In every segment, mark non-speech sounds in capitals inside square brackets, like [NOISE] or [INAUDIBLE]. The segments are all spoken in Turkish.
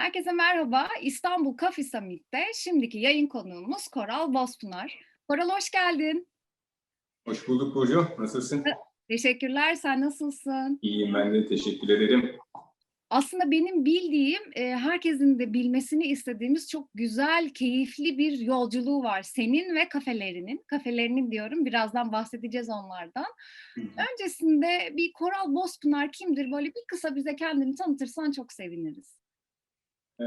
Herkese merhaba. İstanbul Coffee Summit'te şimdiki yayın konuğumuz Koral Bozpınar. Koral hoş geldin. Hoş bulduk Burcu. Nasılsın? Teşekkürler. Sen nasılsın? İyiyim ben de. Teşekkür ederim. Aslında benim bildiğim, e, herkesin de bilmesini istediğimiz çok güzel, keyifli bir yolculuğu var. Senin ve kafelerinin. Kafelerinin diyorum. Birazdan bahsedeceğiz onlardan. Öncesinde bir Koral Bozpınar kimdir? Böyle bir kısa bize kendini tanıtırsan çok seviniriz. Ee,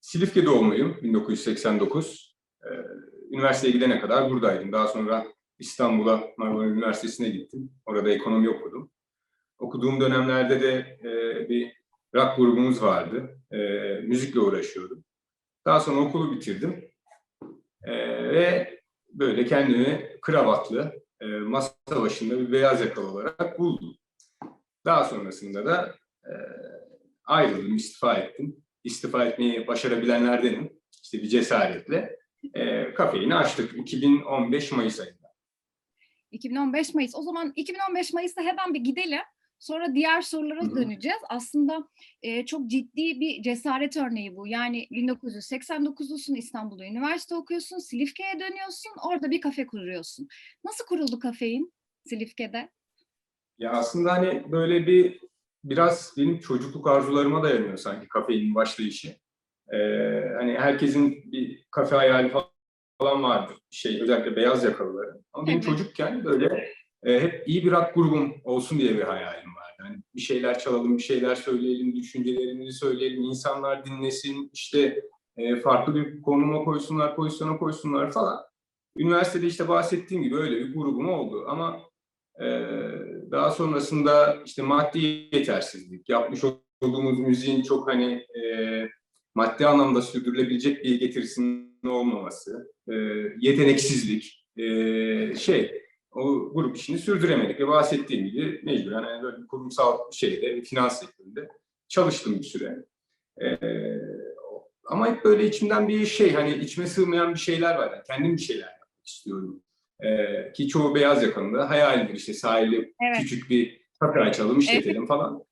Silifke doğumluyum. 1989. Ee, üniversiteye gidene kadar buradaydım. Daha sonra İstanbul'a Marmara Üniversitesi'ne gittim. Orada ekonomi okudum. Okuduğum dönemlerde de e, bir rock grubumuz vardı. E, müzikle uğraşıyordum. Daha sonra okulu bitirdim. E, ve böyle kendimi kravatlı, e, masa başında bir beyaz yakalı olarak buldum. Daha sonrasında da e, ayrıldım, istifa ettim. İstifa etmeyi başarabilenlerdenim. İşte bir cesaretle e, kafeini açtık 2015 Mayıs ayında. 2015 Mayıs. O zaman 2015 Mayıs'ta hemen bir gidelim. Sonra diğer sorulara döneceğiz. Aslında e, çok ciddi bir cesaret örneği bu. Yani 1989'lusun İstanbul'da üniversite okuyorsun, Silifke'ye dönüyorsun, orada bir kafe kuruyorsun. Nasıl kuruldu kafein Silifke'de? Ya aslında hani böyle bir biraz benim çocukluk arzularıma dayanıyor sanki kafeinin başlayışı. Ee, hani herkesin bir kafe hayali falan vardır. Şey özellikle beyaz yakalıların. Ama benim çocukken böyle e, hep iyi bir rock grubum olsun diye bir hayalim vardı. Hani bir şeyler çalalım, bir şeyler söyleyelim, düşüncelerimizi söyleyelim, insanlar dinlesin, işte e, farklı bir konuma koysunlar, pozisyona koysunlar falan. Üniversitede işte bahsettiğim gibi öyle bir grubum oldu ama e, daha sonrasında işte maddi yetersizlik, yapmış olduğumuz müziğin çok hani e, maddi anlamda sürdürülebilecek bir getirisinin olmaması, e, yeteneksizlik, e, şey, o grup işini sürdüremedik ve bahsettiğim gibi mecburen yani böyle bir kurumsal şeyde, finans sektöründe çalıştım bir süre. E, ama hep böyle içimden bir şey, hani içime sığmayan bir şeyler var. Yani kendim bir şeyler yapmak istiyorum. E, ki çoğu beyaz yakanında hayalidir işte sahili Evet. küçük bir kafe açalım, işletelim falan.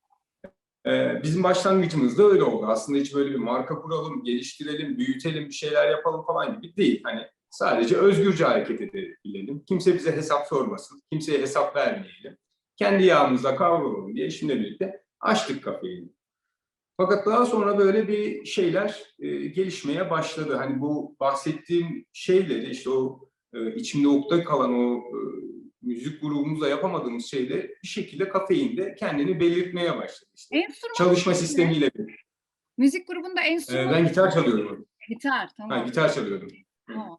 Ee, bizim başlangıcımız da öyle oldu. Aslında hiç böyle bir marka kuralım, geliştirelim, büyütelim, bir şeyler yapalım falan gibi değil. Hani sadece özgürce hareket edebilelim. Kimse bize hesap sormasın, kimseye hesap vermeyelim. Kendi yağımızla kavrulalım diye eşimle birlikte açtık kafeyi. Fakat daha sonra böyle bir şeyler e, gelişmeye başladı. Hani bu bahsettiğim şeyleri işte o e, içimde ukde kalan o e, müzik grubumuzla yapamadığımız şeyleri bir şekilde kafeinde kendini belirtmeye başladı. İşte. Enstrüman, Çalışma sistemiyle. birlikte. müzik grubunda Ee, enstrüman, ben gitar çalıyorum. gitar. Tamam. Ha, gitar çalıyordum. Tamam.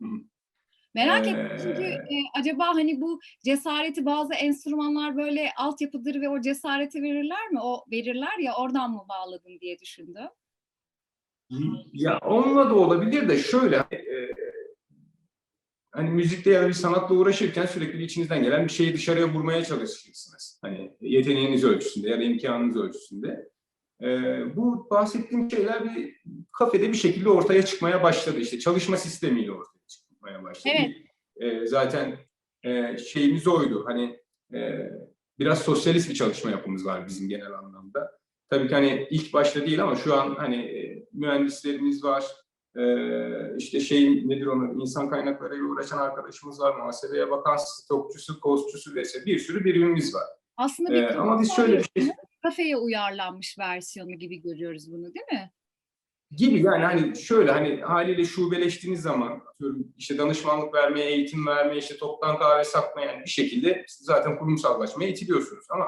Merak Ee, ettim çünkü e, acaba hani bu cesareti bazı enstrümanlar böyle altyapıdır ve o cesareti verirler mi? O verirler ya oradan mı bağladın diye düşündüm. Ya onunla da olabilir de şöyle e, hani müzikte ya da bir sanatla uğraşırken sürekli içinizden gelen bir şeyi dışarıya vurmaya çalışırsınız. Hani yeteneğiniz ölçüsünde ya da imkanınız ölçüsünde. E, bu bahsettiğim şeyler bir kafede bir şekilde ortaya çıkmaya başladı. İşte çalışma sistemiyle ortaya çıkmaya başladı. Evet. E, zaten e, şeyimiz oydu. Hani e, biraz sosyalist bir çalışma yapımız var bizim genel anlamda. Tabii ki hani ilk başta değil ama şu an hani e, mühendislerimiz var. E, işte şey nedir onu insan kaynaklarıyla uğraşan arkadaşımız var. Muhasebeye bakan stokçusu, kostçusu vesaire bir sürü birimimiz var. Aslında bir E, ama biz şöyle bir şey kafeye uyarlanmış versiyonu gibi görüyoruz bunu değil mi? gibi yani hani şöyle hani haliyle şubeleştiğiniz zaman işte danışmanlık vermeye, eğitim vermeye, işte toptan kahve satmaya yani bir şekilde zaten kurumsallaşmaya itiliyorsunuz ama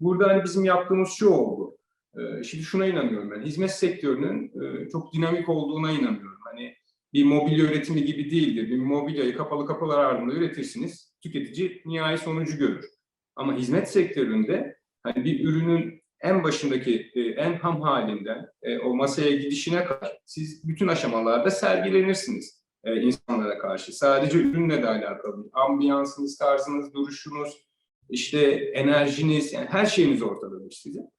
burada hani bizim yaptığımız şu oldu. Ee, Şimdi şuna inanıyorum ben. Hizmet sektörünün e, çok dinamik olduğuna inanıyorum. Hani bir mobilya üretimi gibi değildir. Bir mobilyayı kapalı kapılar ardında üretirsiniz. Tüketici nihai sonucu görür. Ama hizmet sektöründe hani bir ürünün en başındaki e, en ham halinden e, o masaya gidişine kadar siz bütün aşamalarda sergilenirsiniz insanlara karşı. Sadece ürünle de alakalı. Ambiyansınız, tarzınız, duruşunuz, işte enerjiniz, yani her şeyiniz ortadadır sizin.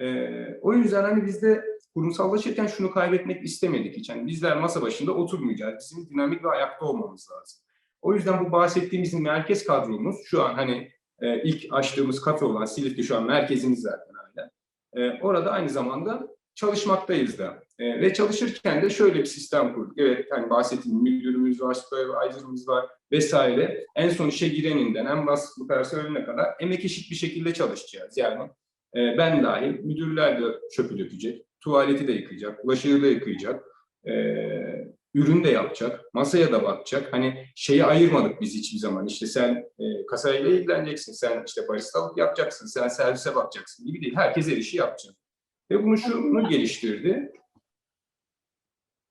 E, o yüzden hani biz de kurumsallaşırken şunu kaybetmek istemedik hiç. Yani bizler masa başında oturmayacağız. Bizim dinamik ve ayakta olmamız lazım. O yüzden bu bahsettiğimiz merkez kadromuz şu an hani e, ilk açtığımız kafe olan Silifke şu an merkezimiz zaten hala. E, orada aynı zamanda çalışmaktayız da. E, ve çalışırken de şöyle bir sistem kurduk. Evet hani bahsettiğim müdürümüz var, supervisor'ımız var vesaire. En son işe gireninden en vasıflı personeline kadar emek eşit bir şekilde çalışacağız. Yani e, ben dahil müdürler de çöpü dökecek, tuvaleti de yıkayacak, bulaşığı da yıkayacak, e, ürün de yapacak, masaya da bakacak. Hani şeyi ayırmadık biz hiçbir zaman. İşte sen e, kasayla ilgileneceksin, sen işte baristalık yapacaksın, sen servise bakacaksın gibi değil. Herkes her işi yapacak. Ve bunu şunu geliştirdi.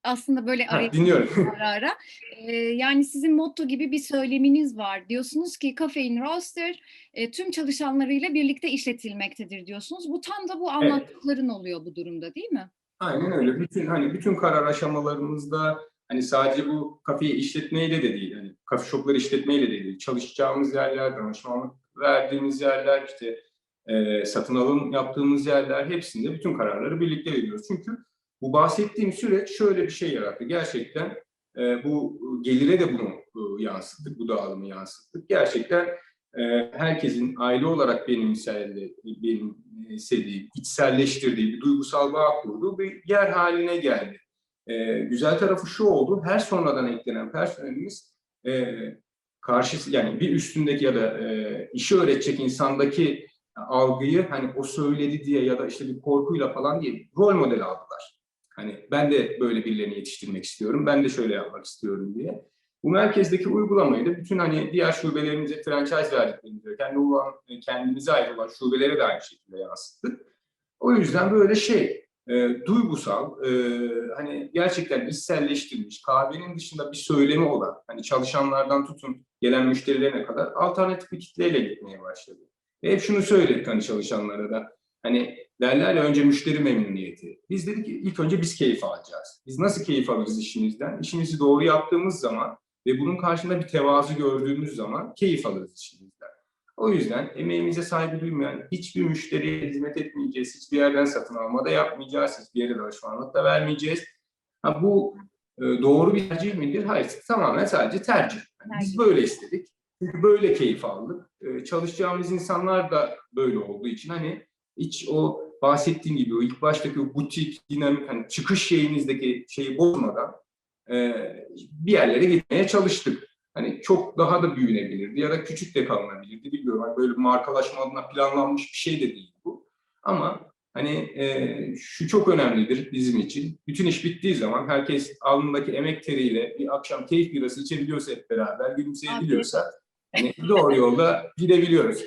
Aslında böyle Ha, dinliyorum. ara ara. Ee, yani sizin motto gibi bir söyleminiz var. Diyorsunuz ki Cafe Roaster e, tüm çalışanlarıyla birlikte işletilmektedir diyorsunuz. Bu tam da bu anlattıkların oluyor bu durumda değil mi? Aynen öyle. Bütün hani bütün karar aşamalarımızda hani sadece bu kafeyi işletmeyle de değil, hani kafe shopları işletmeyle de değil. Çalışacağımız yerler, danışmanlık verdiğimiz yerler, işte e, satın alım yaptığımız yerler hepsinde bütün kararları birlikte veriyoruz. Çünkü bu bahsettiğim süreç şöyle bir şey yarattı. Gerçekten e, bu gelire de bunu e, yansıttık, bu dağılımı yansıttık. Gerçekten e, herkesin aile olarak benimsediği, benimsediği, içselleştirdiği bir duygusal bağ kurduğu bir yer haline geldi. E, güzel tarafı şu oldu, her sonradan eklenen personelimiz e, karşısı yani bir üstündeki ya da e, işi öğretecek insandaki algıyı hani o söyledi diye ya da işte bir korkuyla falan diye rol model aldılar. Hani ben de böyle birilerini yetiştirmek istiyorum, ben de şöyle yapmak istiyorum diye. Bu merkezdeki uygulamayı da bütün hani diğer şubelerimize franchise verdiklerimize, kendi olan, kendimize ait olan şubelere de aynı şekilde yansıttık. O yüzden böyle şey, e, duygusal, e, hani gerçekten içselleştirilmiş, kahvenin dışında bir söylemi olan, hani çalışanlardan tutun gelen müşterilerine kadar alternatif bir kitleyle gitmeye başladı. Ve hep şunu söyledik hani çalışanlara da, hani derler ya önce müşteri memnuniyeti. Biz dedik ki ilk önce biz keyif alacağız. Biz nasıl keyif alırız işimizden? İşimizi doğru yaptığımız zaman ve bunun karşında bir tevazu gördüğümüz zaman keyif alırız işimizden. O yüzden emeğimize saygı duymayan hiçbir müşteriye hizmet etmeyeceğiz, hiçbir yerden satın alma da yapmayacağız, hiçbir yere danışmanlık da vermeyeceğiz. Ha, bu e, doğru bir tercih midir? Hayır, tamamen sadece tercih. Yani biz böyle istedik. Çünkü böyle keyif aldık. E, çalışacağımız insanlar da böyle olduğu için hani hiç o bahsettiğim gibi o ilk baştaki o butik, dinamik, hani çıkış şeyinizdeki şeyi bozmadan e, bir yerlere gitmeye çalıştık. Hani çok daha da büyünebilirdi ya da küçük de kalınabilirdi bilmiyorum. Hani böyle bir markalaşma adına planlanmış bir şey de değil bu. Ama hani e, şu çok önemlidir bizim için. Bütün iş bittiği zaman herkes alnındaki emek teriyle bir akşam keyif birası içebiliyorsa hep beraber gülümseyebiliyorsa hani doğru yolda gidebiliyoruz.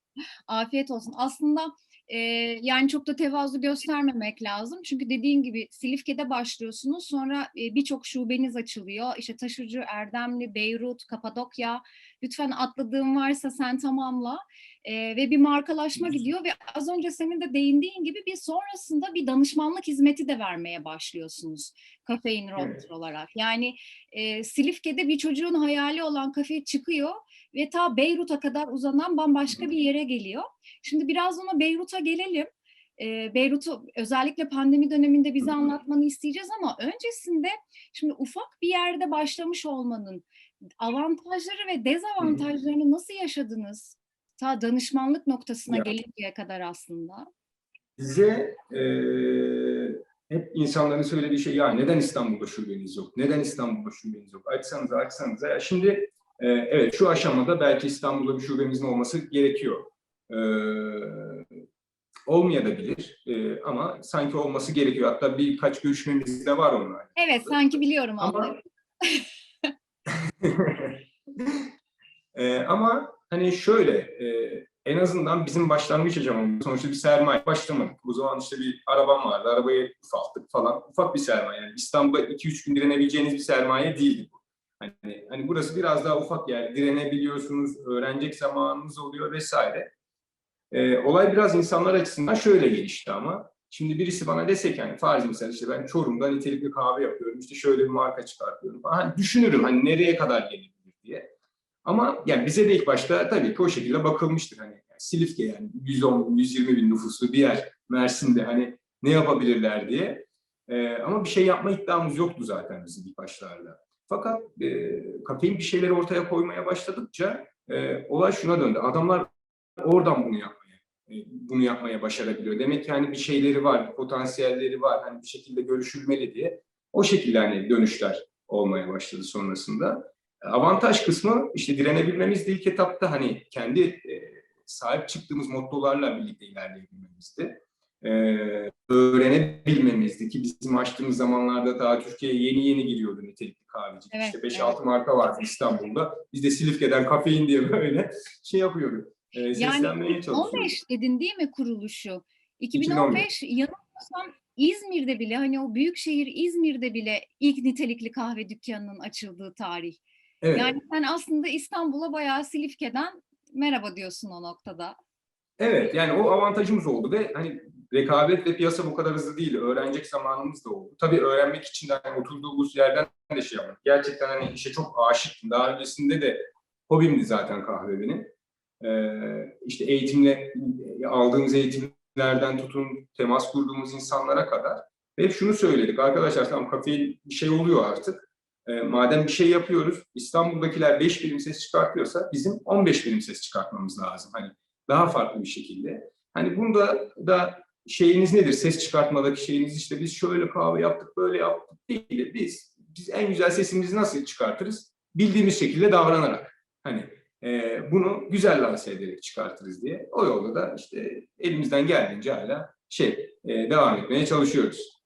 [LAUGHS] Afiyet olsun. Aslında e, yani çok da tevazu göstermemek lazım. Çünkü dediğin gibi Silifke'de başlıyorsunuz. Sonra e, birçok şubeniz açılıyor. İşte Taşucu, Erdemli, Beyrut, Kapadokya. Lütfen atladığım varsa sen tamamla. E, ve bir markalaşma gidiyor ve az önce senin de değindiğin gibi bir sonrasında bir danışmanlık hizmeti de vermeye başlıyorsunuz. Kafein Roaster Evet. olarak. Yani e, Silifke'de bir çocuğun hayali olan kafe çıkıyor ve ta Beyrut'a kadar uzanan bambaşka bir yere geliyor. Şimdi biraz ona Beyrut'a gelelim. Ee, Beyrut'u özellikle pandemi döneminde bize anlatmanı isteyeceğiz ama öncesinde şimdi ufak bir yerde başlamış olmanın avantajları ve dezavantajlarını nasıl yaşadınız? Ta danışmanlık noktasına Ya. gelinceye kadar aslında. Bize e, hep insanların söylediği şey ya neden İstanbul'da şubeniz yok? Neden İstanbul'da şubeniz yok? Açsanıza açsanıza. Ya şimdi e, evet şu aşamada belki İstanbul'da bir şubemizin olması gerekiyor. E, olmayabilir e, ama sanki olması gerekiyor. Hatta birkaç görüşmemiz de var onunla. Evet sanki biliyorum Ama onları. [LAUGHS] Ee, ama hani şöyle e, en azından bizim başlangıç aşamamız sonuçta bir sermaye başlamadık. O zaman işte bir arabam vardı. Arabayı ufalttık falan. Ufak bir sermaye. Yani İstanbul'da 2-3 gün direnebileceğiniz bir sermaye değildi. Hani, hani burası biraz daha ufak yer. Direnebiliyorsunuz, öğrenecek zamanınız oluyor vesaire. Ee, olay biraz insanlar açısından şöyle gelişti ama. Şimdi birisi bana dese ki hani farz misal işte ben Çorum'da nitelikli kahve yapıyorum. işte şöyle bir marka çıkartıyorum falan. Hani düşünürüm hani nereye kadar gelebilir diye. Ama yani bize de ilk başta tabii ki o şekilde bakılmıştır. Hani yani Silifke yani 110-120 bin nüfuslu bir yer Mersin'de hani ne yapabilirler diye. Ee, ama bir şey yapma iddiamız yoktu zaten bizim ilk başlarda. Fakat e, kafein bir şeyleri ortaya koymaya başladıkça e, olay şuna döndü. Adamlar oradan bunu yapmaya e, bunu yapmaya başarabiliyor. Demek ki hani bir şeyleri var, bir potansiyelleri var, hani bir şekilde görüşülmeli diye. O şekilde hani dönüşler olmaya başladı sonrasında. E, Avantaj kısmı işte direnebilmemiz de ilk etapta hani kendi e, sahip çıktığımız mottolarla birlikte ilerleyebilmemizdi. E, öğrenebilmemizdi ki bizim açtığımız zamanlarda daha Türkiye'ye yeni yeni giriyordu nitelikli kahveci. Evet, işte 5-6 evet. marka vardı İstanbul'da. Biz de Silifke'den kafein diye böyle şey yapıyorduk. E, Yani çalışıyorduk. 2015 dedin değil mi kuruluşu? 2015 yanılmıyorsam İzmir'de bile hani o büyük şehir İzmir'de bile ilk nitelikli kahve dükkanının açıldığı tarih. Evet. Yani sen aslında İstanbul'a bayağı Silifke'den merhaba diyorsun o noktada. Evet yani o avantajımız oldu ve hani rekabet ve piyasa bu kadar hızlı değil. Öğrenecek zamanımız da oldu. Tabii öğrenmek için de hani oturduğumuz yerden de şey yapmak. Gerçekten hani işe çok aşıktım. Daha öncesinde de hobimdi zaten kahve benim. Ee, işte eğitimle aldığımız eğitimlerden tutun temas kurduğumuz insanlara kadar hep şunu söyledik arkadaşlar tamam kafein bir şey oluyor artık. Ee, madem bir şey yapıyoruz İstanbul'dakiler 5 birim ses çıkartıyorsa bizim 15 birim ses çıkartmamız lazım. Hani daha farklı bir şekilde. Hani bunda da şeyiniz nedir? Ses çıkartmadaki şeyiniz işte biz şöyle kahve yaptık, böyle yaptık değil de biz biz en güzel sesimizi nasıl çıkartırız? Bildiğimiz şekilde davranarak. Hani e, bunu güzel lanse ederek çıkartırız diye. O yolda da işte elimizden geldiğince hala şey e, devam etmeye çalışıyoruz.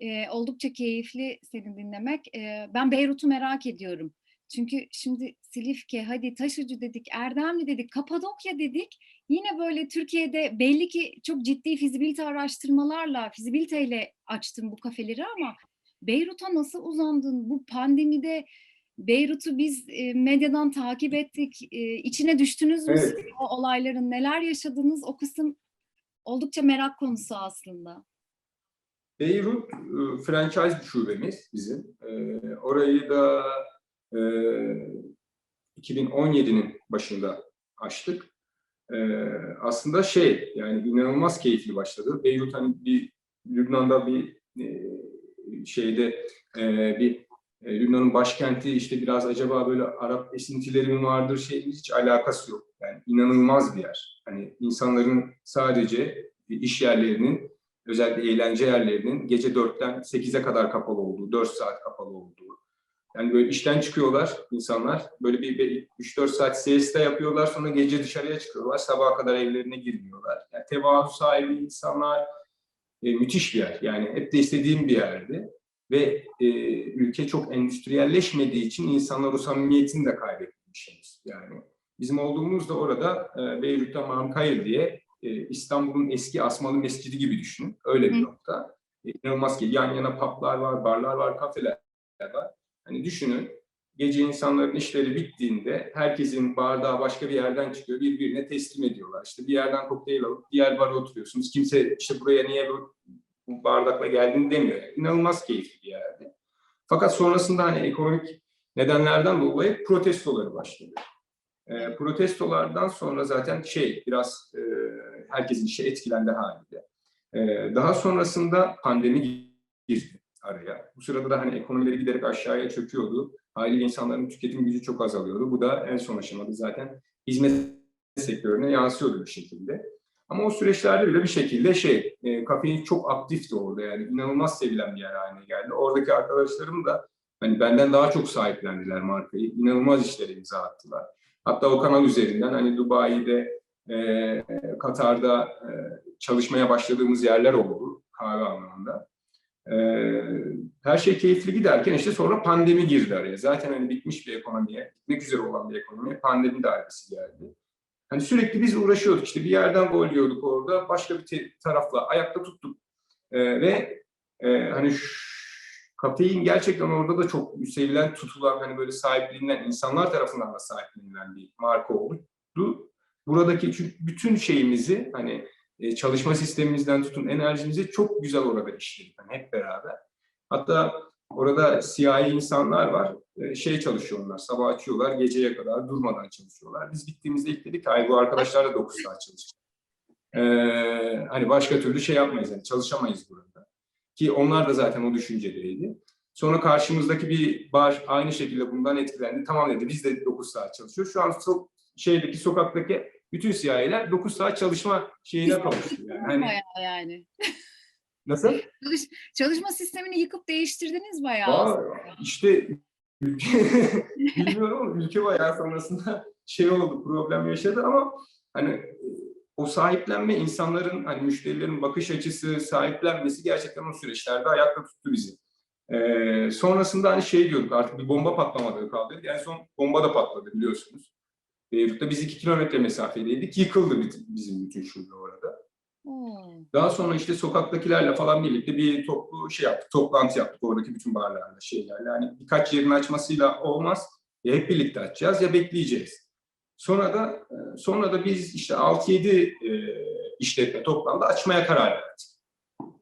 Ee, oldukça keyifli seni dinlemek. Ee, ben Beyrut'u merak ediyorum. Çünkü şimdi Silifke, hadi Taşucu dedik, Erdemli dedik, Kapadokya dedik. Yine böyle Türkiye'de belli ki çok ciddi fizibilite araştırmalarla, fizibiliteyle açtın bu kafeleri ama Beyrut'a nasıl uzandın? Bu pandemide Beyrut'u biz e, medyadan takip ettik. E, içine düştünüz mü Evet. siz o olayların? Neler yaşadınız? O kısım oldukça merak konusu aslında. Beyrut e, franchise şubemiz bizim. Orayı da e, 2017'nin başında açtık. E, aslında şey yani inanılmaz keyifli başladı. Beyrut hani bir Lübnan'da bir e, şeyde e, bir e, Lübnan'ın başkenti işte biraz acaba böyle Arap esintileri mi vardır şeyin hiç alakası yok. Yani inanılmaz bir yer. Hani insanların sadece iş yerlerinin özellikle eğlence yerlerinin gece 4'ten 8'e kadar kapalı olduğu, 4 saat kapalı olduğu. Yani böyle işten çıkıyorlar insanlar. Böyle bir 3-4 saat siesta yapıyorlar. Sonra gece dışarıya çıkıyorlar. Sabaha kadar evlerine girmiyorlar. Yani tevazu sahibi insanlar. E, müthiş bir yer. Yani hep de istediğim bir yerdi. Ve e, ülke çok endüstriyelleşmediği için insanlar o samimiyetini de kaybetmiş henüz. Yani bizim olduğumuz da orada e, Beyrut'ta Mamkayır diye e, İstanbul'un eski Asmalı Mescidi gibi düşünün. Öyle bir Hı. nokta. E, inanılmaz ki yan yana publar var, barlar var, kafeler var. Hani düşünün gece insanların işleri bittiğinde herkesin bardağı başka bir yerden çıkıyor. Birbirine teslim ediyorlar. İşte bir yerden kokteyl alıp diğer bara oturuyorsunuz. Kimse işte buraya niye bu, bardakla geldin demiyor. Yani inanılmaz keyifli bir yerdi. Fakat sonrasında hani ekonomik nedenlerden dolayı protestoları başladı. E, protestolardan sonra zaten şey biraz e, herkesin işe etkilendi haliyle. E, daha sonrasında pandemi girdi araya. Bu sırada da hani ekonomileri giderek aşağıya çöküyordu. Haliyle insanların tüketim gücü çok azalıyordu. Bu da en son aşamada zaten hizmet sektörüne yansıyordu bir şekilde. Ama o süreçlerde bile bir şekilde şey, e, kafein çok aktifti orada yani inanılmaz sevilen bir yer haline geldi. Oradaki arkadaşlarım da hani benden daha çok sahiplendiler markayı. İnanılmaz işlere imza attılar. Hatta o kanal üzerinden hani Dubai'de, e, Katar'da e, çalışmaya başladığımız yerler oldu kahve anlamında. E, her şey keyifli giderken işte sonra pandemi girdi araya. Zaten hani bitmiş bir ekonomiye, bitmek üzere olan bir ekonomiye pandemi darbesi geldi. Hani sürekli biz uğraşıyorduk işte bir yerden gol yiyorduk orada, başka bir tarafla ayakta tuttuk. E, ve e, hani kafein gerçekten orada da çok sevilen, tutulan, hani böyle sahiplenilen, insanlar tarafından da sahiplenilen bir marka oldu. Buradaki çünkü bütün şeyimizi hani e, çalışma sistemimizden tutun enerjimizi çok güzel orada işledik hani hep beraber. Hatta orada siyahi insanlar var. E, Şey çalışıyor onlar, sabah açıyorlar, geceye kadar durmadan çalışıyorlar. Biz bittiğimizde ilk dedik, ay bu arkadaşlar da 9 saat çalışacak. E, hani başka türlü şey yapmayız, yani çalışamayız burada. Ki onlar da zaten o düşüncedeydi. Sonra karşımızdaki bir bar aynı şekilde bundan etkilendi. Tamam dedi biz de 9 saat çalışıyoruz. Şu an so- şeydeki sokaktaki bütün siyahiler 9 saat çalışma şeyine kavuştu. Yani hani, Bayağı yani. nasıl? Çalış, çalışma sistemini yıkıp değiştirdiniz bayağı. Aa, işte ülke [LAUGHS] bilmiyorum ama ülke bayağı sonrasında şey oldu, problem yaşadı ama hani o sahiplenme insanların hani müşterilerin bakış açısı sahiplenmesi gerçekten o süreçlerde ayakta tuttu bizi. Ee, sonrasında hani şey diyorduk artık bir bomba patlamadığı kaldı. En son bomba da patladı biliyorsunuz. Beyrut'ta biz iki kilometre mesafedeydik. Yıkıldı bizim bütün şube orada. Hmm. Daha sonra işte sokaktakilerle falan birlikte bir toplu şey yaptık, toplantı yaptık oradaki bütün barlarla, şeylerle. Hani birkaç yerin açmasıyla olmaz. Ya hep birlikte açacağız ya bekleyeceğiz. Sonra da e, sonra da biz işte 6-7 e, işletme toplamda açmaya karar verdik.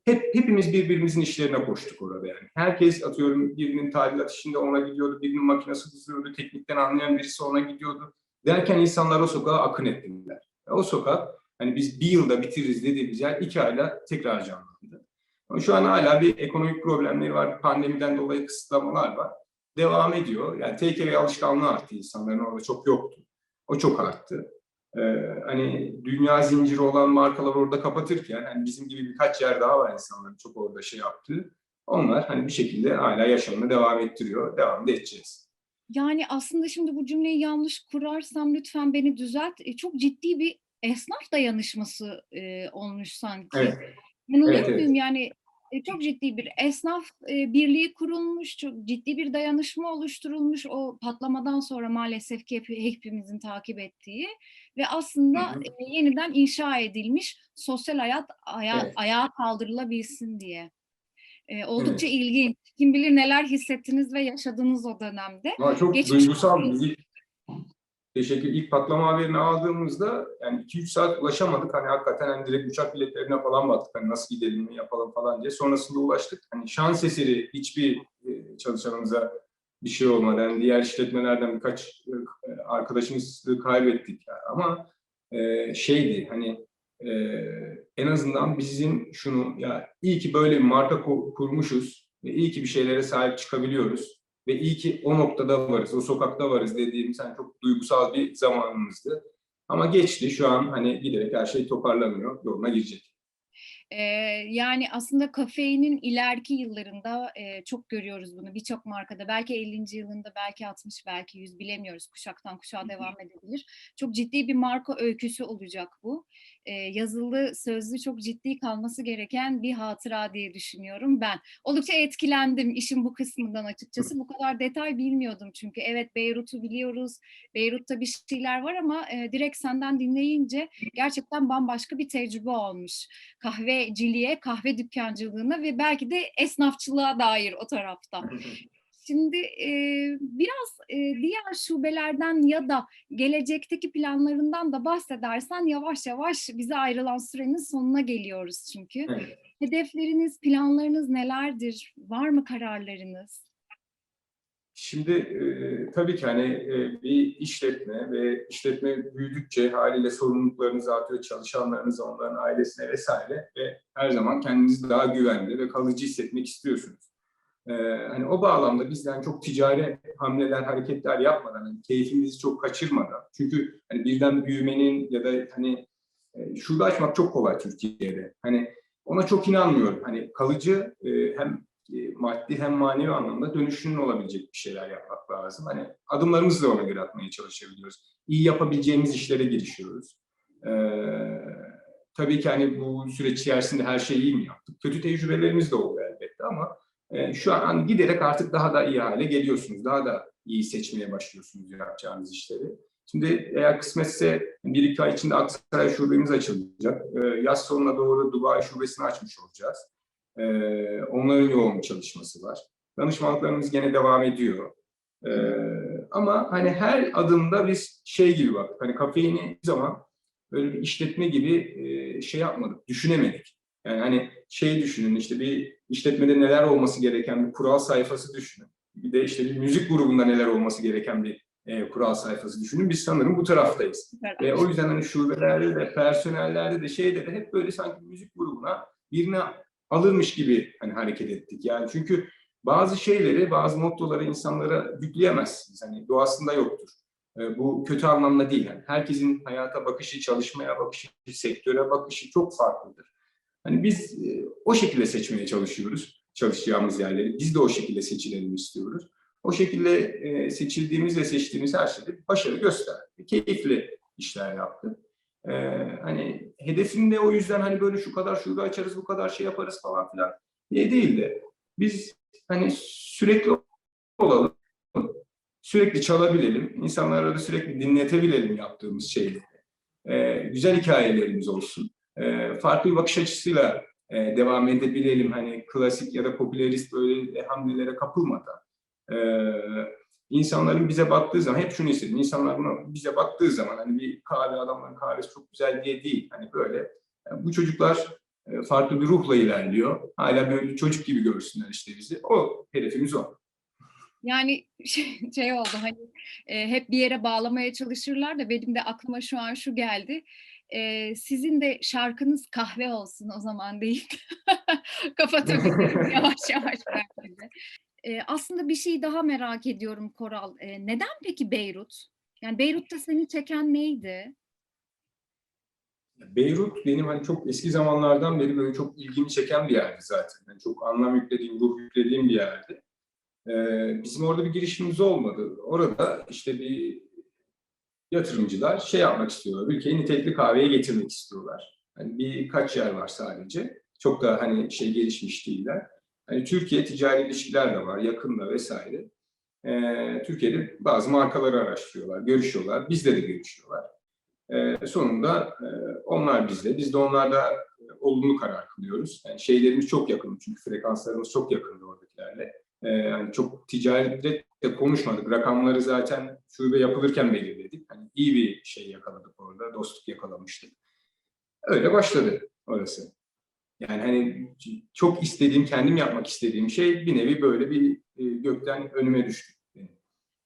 Hep hepimiz birbirimizin işlerine koştuk orada yani. Herkes atıyorum birinin tadilat işinde ona gidiyordu, birinin makinesi hızlıyordu, teknikten anlayan birisi ona gidiyordu. Derken insanlar o sokağa akın ettiler. O sokak hani biz bir yılda bitiririz dediğimiz yer iki ayda tekrar canlandı. Ama şu an hala bir ekonomik problemleri var. Pandemiden dolayı kısıtlamalar var. Devam ediyor. Yani away alışkanlığı arttı insanların orada çok yoktu. O çok arttı. Ee, hani dünya zinciri olan markalar orada kapatırken hani bizim gibi birkaç yer daha var insanların çok orada şey yaptığı. Onlar hani bir şekilde hala yaşamını devam ettiriyor. Devam da edeceğiz. Yani aslında şimdi bu cümleyi yanlış kurarsam lütfen beni düzelt. E, çok ciddi bir esnaf dayanışması e, olmuş sanki. Evet. Yanılıyor Evet, evet. muyum? Yani e, çok ciddi bir esnaf e, birliği kurulmuş, çok ciddi bir dayanışma oluşturulmuş o patlamadan sonra maalesef ki hep- hepimizin takip ettiği ve aslında Hı hı. e, yeniden inşa edilmiş sosyal hayat aya- Evet. ayağa kaldırılabilsin diye. E, oldukça ilginç. Kim bilir neler hissettiniz ve yaşadınız o dönemde. Ama çok Geçmiş duygusal ilk, teşekkür ilk patlama haberini aldığımızda yani 2-3 saat ulaşamadık. Hani hakikaten hani direkt uçak biletlerine falan baktık. Hani nasıl gidelim mi yapalım falan diye. Sonrasında ulaştık. Hani şans eseri hiçbir e, çalışanımıza bir şey olmadı. Yani diğer işletmelerden birkaç e, arkadaşımızı kaybettik. Yani. Ama e, şeydi hani e, en azından bizim şunu ya iyi ki böyle bir marka ku- kurmuşuz ve iyi ki bir şeylere sahip çıkabiliyoruz ve iyi ki o noktada varız, o sokakta varız dediğimiz hani çok duygusal bir zamanımızdı. Ama geçti şu an hani giderek her şey toparlanıyor, yoluna girecek. Ee, yani aslında kafeinin ileriki yıllarında e, çok görüyoruz bunu birçok markada. Belki 50. yılında, belki 60, belki 100 bilemiyoruz. Kuşaktan kuşağa devam edebilir. Çok ciddi bir marka öyküsü olacak bu. Ee, yazılı, sözlü çok ciddi kalması gereken bir hatıra diye düşünüyorum ben. Oldukça etkilendim işin bu kısmından açıkçası. Bu kadar detay bilmiyordum çünkü. Evet Beyrut'u biliyoruz. Beyrut'ta bir şeyler var ama e, direkt senden dinleyince gerçekten bambaşka bir tecrübe olmuş kahveciliğe, kahve dükkancılığına ve belki de esnafçılığa dair o tarafta. [LAUGHS] Şimdi e, biraz e, diğer şubelerden ya da gelecekteki planlarından da bahsedersen yavaş yavaş bize ayrılan sürenin sonuna geliyoruz çünkü. Evet. Hedefleriniz, planlarınız nelerdir? Var mı kararlarınız? Şimdi e, tabii ki hani e, bir işletme ve işletme büyüdükçe haliyle sorumluluklarınız artıyor, çalışanlarınız, onların ailesine vesaire ve her zaman kendinizi daha güvende ve kalıcı hissetmek istiyorsunuz. E, hani o bağlamda bizden çok ticari hamleler, hareketler yapmadan, hani keyfimizi çok kaçırmadan, çünkü hani birden büyümenin ya da hani e, şube açmak çok kolay Türkiye'de. Hani ona çok inanmıyorum. Hani kalıcı e, hem e, maddi hem manevi anlamda dönüşünün olabilecek bir şeyler yapmak lazım. Hani adımlarımızı da ona göre atmaya çalışabiliyoruz. İyi yapabileceğimiz işlere girişiyoruz. Ee, tabii ki hani bu süreç içerisinde her şeyi iyi mi yaptık? Kötü tecrübelerimiz de oldu elbette ama e, şu an hani giderek artık daha da iyi hale geliyorsunuz. Daha da iyi seçmeye başlıyorsunuz yapacağınız işleri. Şimdi eğer kısmetse bir iki ay içinde Aksaray şubemiz açılacak. Ee, yaz sonuna doğru Dubai şubesini açmış olacağız. Ee, onların yoğun çalışması var. Danışmanlıklarımız gene devam ediyor. Ee, ama hani her adımda biz şey gibi baktık. Hani kafeini zaman böyle bir işletme gibi e, şey yapmadık, düşünemedik. Yani hani şey düşünün işte bir işletmede neler olması gereken bir kural sayfası düşünün. Bir de işte bir müzik grubunda neler olması gereken bir e, kural sayfası düşünün. Biz sanırım bu taraftayız. Ve o yüzden hani şubelerde de, personellerde de, şeyde de hep böyle sanki müzik grubuna birine alırmış gibi hani hareket ettik. Yani çünkü bazı şeyleri, bazı mottoları insanlara yükleyemezsiniz. Hani doğasında yoktur. E, bu kötü anlamda değil. Yani herkesin hayata bakışı, çalışmaya bakışı, sektöre bakışı çok farklıdır. Hani biz e, o şekilde seçmeye çalışıyoruz çalışacağımız yerleri. Biz de o şekilde seçilelim istiyoruz. O şekilde e, seçildiğimiz ve seçtiğimiz her şeyde başarı gösterdi. Keyifli işler yaptık. E, hani hedefim de o yüzden hani böyle şu kadar şube açarız, bu kadar şey yaparız falan filan diye değil de biz hani sürekli olalım, sürekli çalabilelim, insanlara da sürekli dinletebilelim yaptığımız şeyleri. E, güzel hikayelerimiz olsun. E, farklı bir bakış açısıyla e, devam edebilelim. Hani klasik ya da popülerist böyle hamlelere kapılmadan. E, insanların bize baktığı zaman hep şunu istedim. İnsanlar buna bize baktığı zaman hani bir kahve adamların kahvesi çok güzel diye değil. Hani böyle e, bu çocuklar e, farklı bir ruhla ilerliyor. Hala böyle çocuk gibi görsünler işte bizi. O hedefimiz o. Yani [LAUGHS] şey, şey oldu hani e, hep bir yere bağlamaya çalışırlar da benim de aklıma şu an şu geldi. E, sizin de şarkınız kahve olsun o zaman [LAUGHS] değil. Kapatabilirim [LAUGHS] yavaş yavaş belki de. E, aslında bir şey daha merak ediyorum Koral. E, neden peki Beyrut? Yani Beyrut'ta seni çeken neydi? Beyrut benim hani çok eski zamanlardan beri böyle çok ilgimi çeken bir yerdi zaten. Yani çok anlam yüklediğim, ruh yüklediğim bir yerdi. Ee, bizim orada bir girişimimiz olmadı. Orada işte bir yatırımcılar şey yapmak istiyorlar. Ülkeyi nitelikli kahveye getirmek istiyorlar. Hani birkaç yer var sadece. Çok da hani şey gelişmiş değiller. Hani Türkiye ticari ilişkiler de var, yakında vesaire. Ee, Türkiye'de bazı markaları araştırıyorlar, görüşüyorlar. Bizle de görüşüyorlar. Ee, sonunda e, onlar bizle, biz de onlarla e, olumlu karar kılıyoruz. Yani şeylerimiz çok yakın çünkü frekanslarımız çok yakındı oradakilerle. Ee, yani çok ticarette de konuşmadık. Rakamları zaten şube yapılırken belirledik. Hani iyi bir şey yakaladık orada, dostluk yakalamıştık. Öyle başladı orası. Yani hani çok istediğim, kendim yapmak istediğim şey bir nevi böyle bir e, gökten önüme düştü.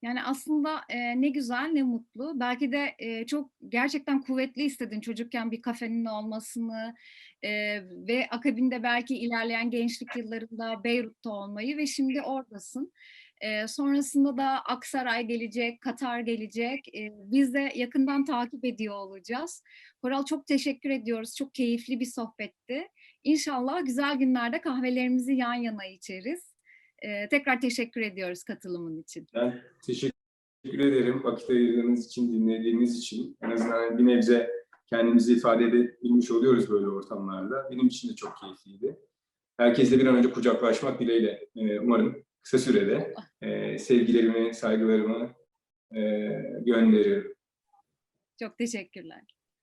Yani aslında e, ne güzel ne mutlu. Belki de e, çok gerçekten kuvvetli istedin çocukken bir kafenin olmasını e, ve akabinde belki ilerleyen gençlik yıllarında Beyrut'ta olmayı ve şimdi oradasın. E, sonrasında da Aksaray gelecek, Katar gelecek. E, biz de yakından takip ediyor olacağız. Koral çok teşekkür ediyoruz. Çok keyifli bir sohbetti. İnşallah güzel günlerde kahvelerimizi yan yana içeriz. Ee, tekrar teşekkür ediyoruz katılımın için. Ben teşekkür ederim vakit ayırdığınız için, dinlediğiniz için. En azından bir nebze kendimizi ifade edebilmiş oluyoruz böyle ortamlarda. Benim için de çok keyifliydi. Herkesle bir an önce kucaklaşmak dileğiyle e, umarım kısa sürede e, sevgilerimi, saygılarımı e, gönderiyorum. Çok teşekkürler.